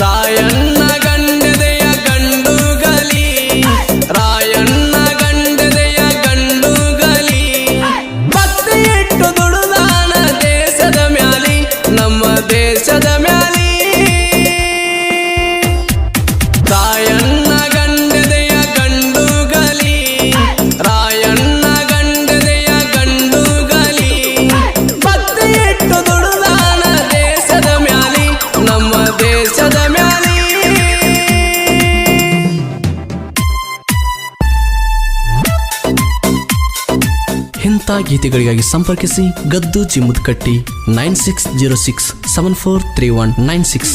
சாயல் ಇಂಥ ಗೀತೆಗಳಿಗಾಗಿ ಸಂಪರ್ಕಿಸಿ ಗದ್ದು ಚಿಮ್ಮುದ್ಕಟ್ಟಿ nine six zero six seven four three one nine six.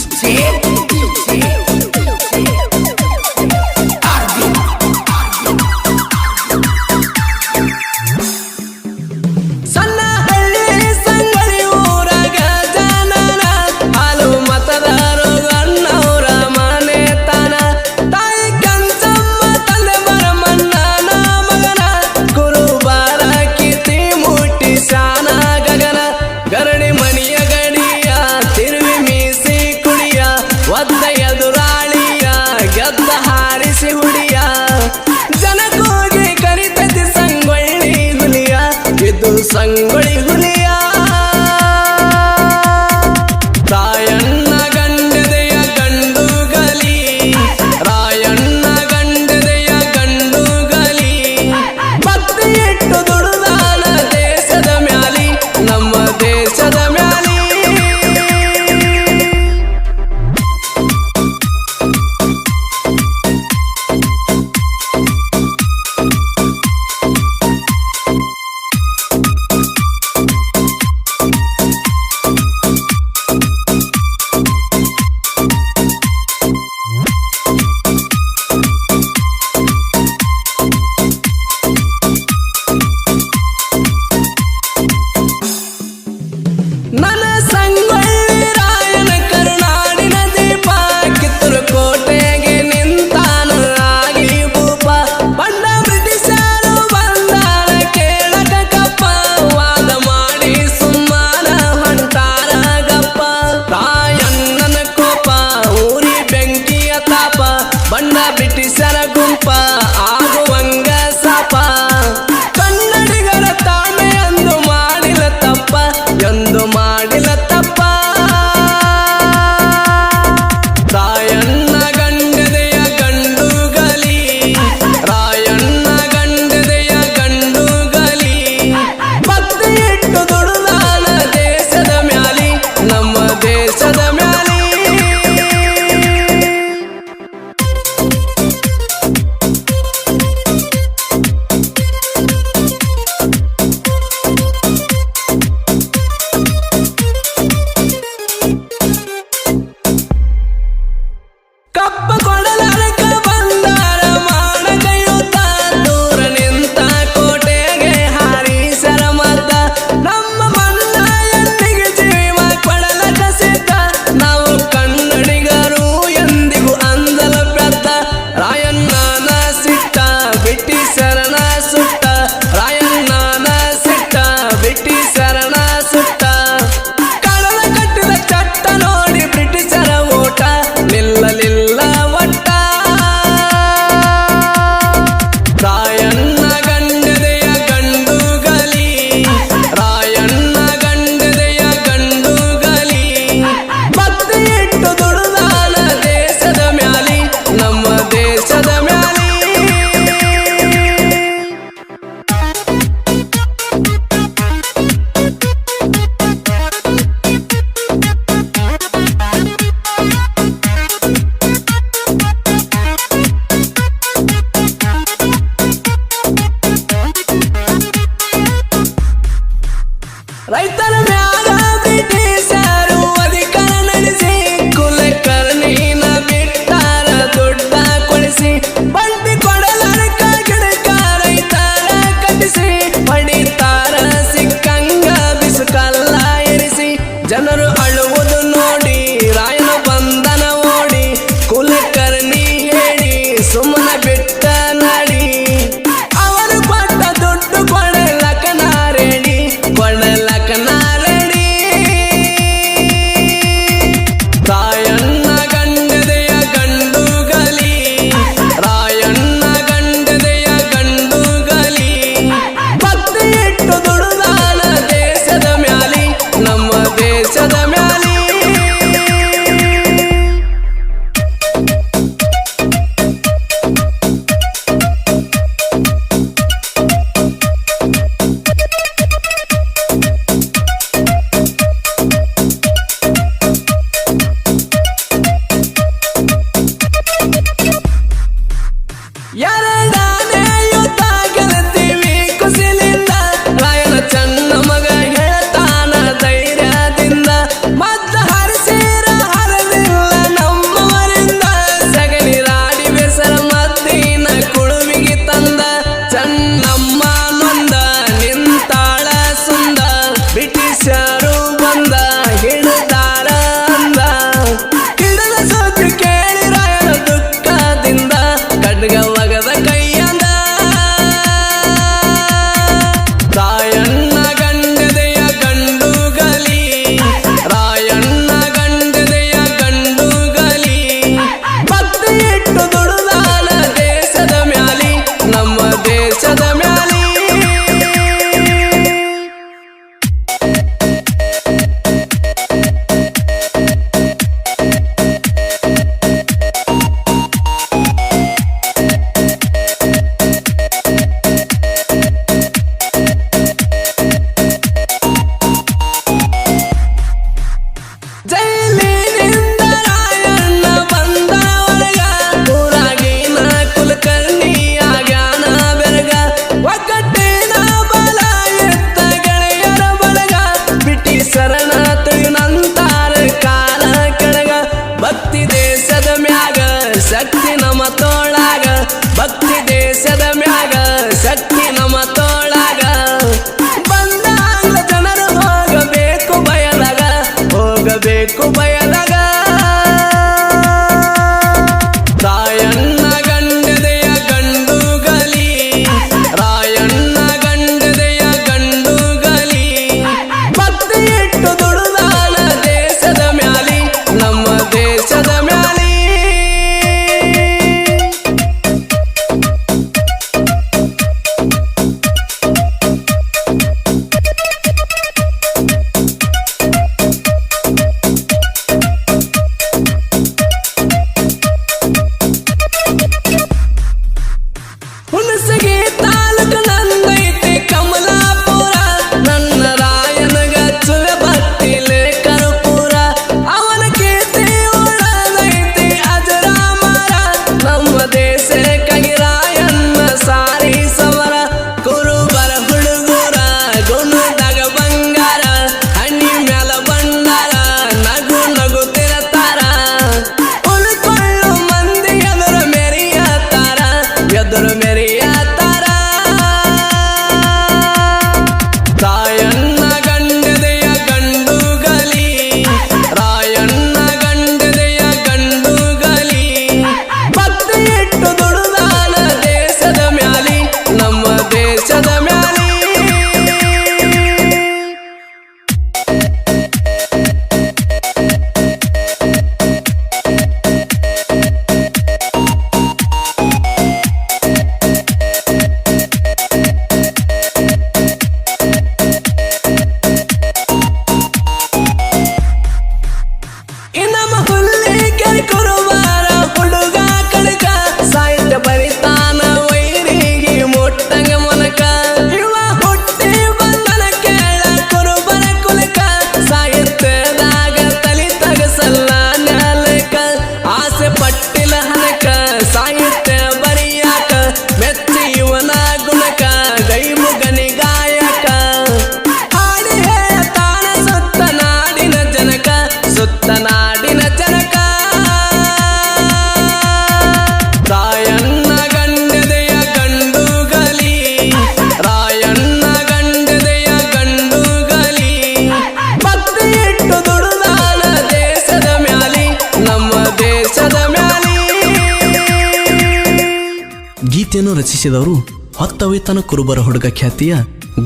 ರಚಿಸಿದವರು ಹೊತ್ತವೇತನ ಕುರುಬರ ಹುಡುಗ ಖ್ಯಾತಿಯ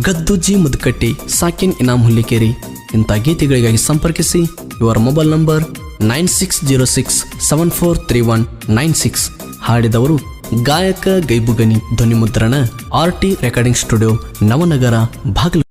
ಗದ್ದುಜಿ ಮುದ್ಕಟ್ಟಿ ಸಾಕಿನ್ ಇನಾಮ್ ಹುಲ್ಲಿಕೇರಿ. ಇಂಥ ಗೀತೆಗಳಿಗಾಗಿ ಸಂಪರ್ಕಿಸಿ ಇವರ mobile number nine six zero six seven four three one nine six. ಹಾಡಿದವರು ಗಾಯಕ ಗೈಬುಗನಿ ಧ್ವನಿ ಮುದ್ರಣ R T recording studio Navanagar ಬಾಗಲ